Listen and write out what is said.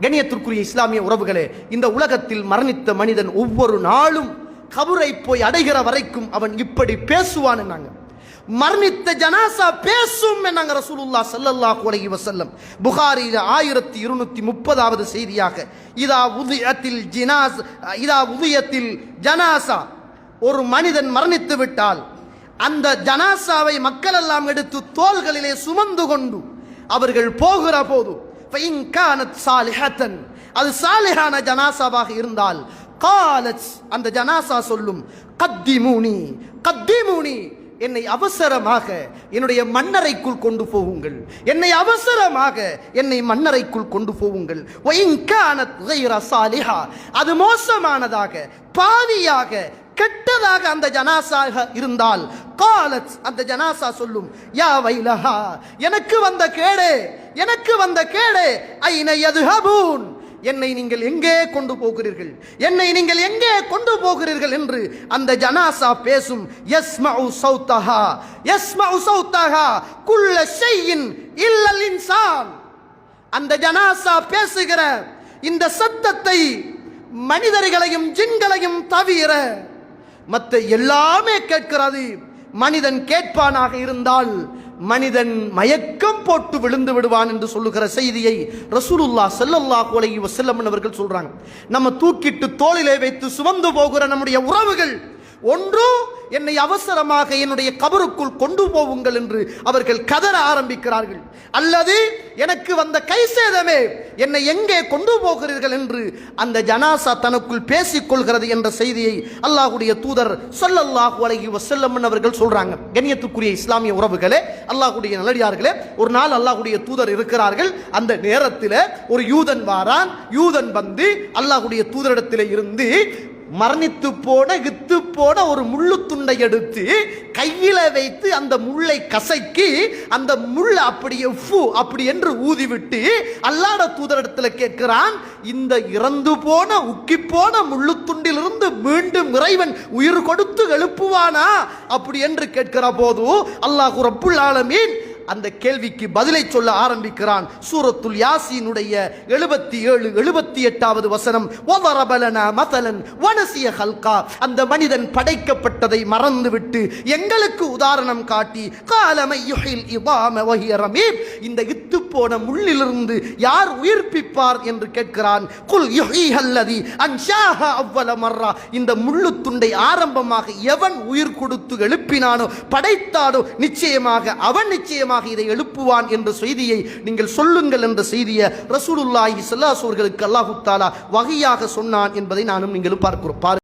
கணியத்திற்குரிய இஸ்லாமிய உறவுகளே இந்த உலகத்தில் மரணித்த மனிதன் ஒவ்வொரு நாளும் கபுரை போய் அடைகிற வரைக்கும் அவன் இப்படி பேசுவான் மரணித்த ஜனாசா பேசும் நாங்க ரசூலுல்லா ஸல்லல்லாஹு அலைஹி வசல்லம் புகாரியில் ஆயிரத்தி இருநூத்தி முப்பதாவது செய்தியாக இதா உதயத்தில் ஜினாஸ் இதா உதயத்தில் ஜனாசா. ஒரு மனிதன் மரணித்து விட்டால் அந்த ஜனாசாவை மக்கள் எல்லாம் எடுத்து தோள்களிலே சுமந்து கொண்டு அவர்கள் போகிற போது சாலிஹத்தன் அது சாலிஹான ஜனாசாவாக இருந்தால் காலத் அந்த ஜனாசா சொல்லும் கத்திமூனி கத்திமூனி என்னை அவசரமாக என்னுடைய மன்னரைக்குள் கொண்டு போகுங்கள். என்னை அவசரமாக என்னை மன்னரைக்குள் கொண்டு போகுங்கள். போவுங்கள் சாலிஹா அது மோசமானதாக பாவியாக கெட்டதாக அந்த ஜனாசாக இருந்தால் காலத் அந்த ஜனாசா சொல்லும் யா வைலஹா எனக்கு வந்த கேடு எனக்கு வந்த கேடே ஐன யதுஹபூன் என்னை நீங்கள் எங்கே கொண்டு போகிறீர்கள்? என்னை நீங்கள் எங்கே கொண்டு போகிறீர்கள் என்று அந்த ஜனாசா பேசும் யஸ்மஉ சௌத்தஹா யஸ்மஉ சௌத்தஹா குல்ல ஷையின் இல்லல் இன்சான். அந்த ஜனாசா பேசுகிற இந்த சத்தத்தை மனிதர்களையும் ஜின்களையும் தவிர மற்ற எல்லாமே கேட்கிறது. மனிதன் கேட்பானாக இருந்தால் மனிதன் மயக்கம் போட்டு விழுந்து விடுவான் என்று சொல்லுகிற செய்தியை ரசூலுல்லா ஸல்லல்லாஹு அலைஹி செல்லம் அவர்கள் சொல்றாங்க. நம்ம தூக்கிட்டு தோளிலே வைத்து சுமந்து போகிற நம்முடைய உறவுகள் ஒன்று என்னை அவசரமாக என்னுடைய கபருக்குள் கொண்டு போவுங்கள் என்று அவர்கள் கதற ஆரம்பிக்கிறார்கள். அல்லது எனக்கு வந்த கை சேதமே என்னை எங்கே கொண்டு போகிறீர்கள் என்று அந்த ஜனாசா தனக்குள் பேசிக் கொள்கிறது என்ற செய்தியை அல்லாஹுடைய தூதர் சொல்லல்லாஹு அலைஹி வஸல்லம் அவர்கள் சொல்றாங்க. கண்ணியத்துக்குரிய இஸ்லாமிய உறவுகளே அல்லாஹுடைய நல்லடியார்களே ஒரு நாள் அல்லாஹுடைய தூதர் இருக்கிறார்கள். அந்த நேரத்தில் ஒரு யூதன் வாரான் யூதன் வந்து அல்லாஹுடைய தூதரிடத்தில் இருந்து மரணித்து போன வித்து போன ஒரு முள்ளு துண்டை எடுத்து கையில வைத்து அந்த முள்ளை கசக்கி அந்த முள் அப்படியே ஃபு அப்படி என்று ஊதிவிட்டு அல்லாட தூதரிடத்துல கேட்கிறான் இந்த இறந்து போன உக்கி போன முள்ளு துண்டிலிருந்து மீண்டும் இறைவன் உயிர் கொடுத்து எழுப்புவானா? அப்படி என்று கேட்கிற போது அல்லாஹு ரப்புல் ஆலமீன் அந்த கேள்விக்கு பதிலை சொல்ல ஆரம்பிக்கிறான். சூரத்துல் யாசீனுடைய எழுபத்தி ஏழு எழுபத்தி எட்டாவது வசனம் ஒவரபலன மதலன் வனசிய ஹல்கா. அந்த மனிதன் படைக்கப்பட்டதை மறந்துவிட்டு எங்களுக்கு உதாரணம் காட்டி காலமை யுஹில் இவாம வஹிய இந்த இத்து போன முள்ளிலிருந்து யார் உயிர்ப்பிப்பார் என்று கேட்கிறான். குல் யுஹீஹல்லதி அன்ஷாஹ அவ்வல மர்ரா. இந்த முள்ளு துண்டை ஆரம்பமாக எவன் உயிர் கொடுத்து எழுப்பினானோ படைத்தானோ நிச்சயமாக அவன் நிச்சயமாக இதை எழுப்புவான் என்ற செய்தியை நீங்கள் சொல்லுங்கள் என்ற செய்தியை ரசூலுல்லாஹி ஸல்லல்லாஹு அவர்களுக்கு வகையாக சொன்னான் என்பதை நானும் நீங்களும் பார்க்கிறோம். பாரு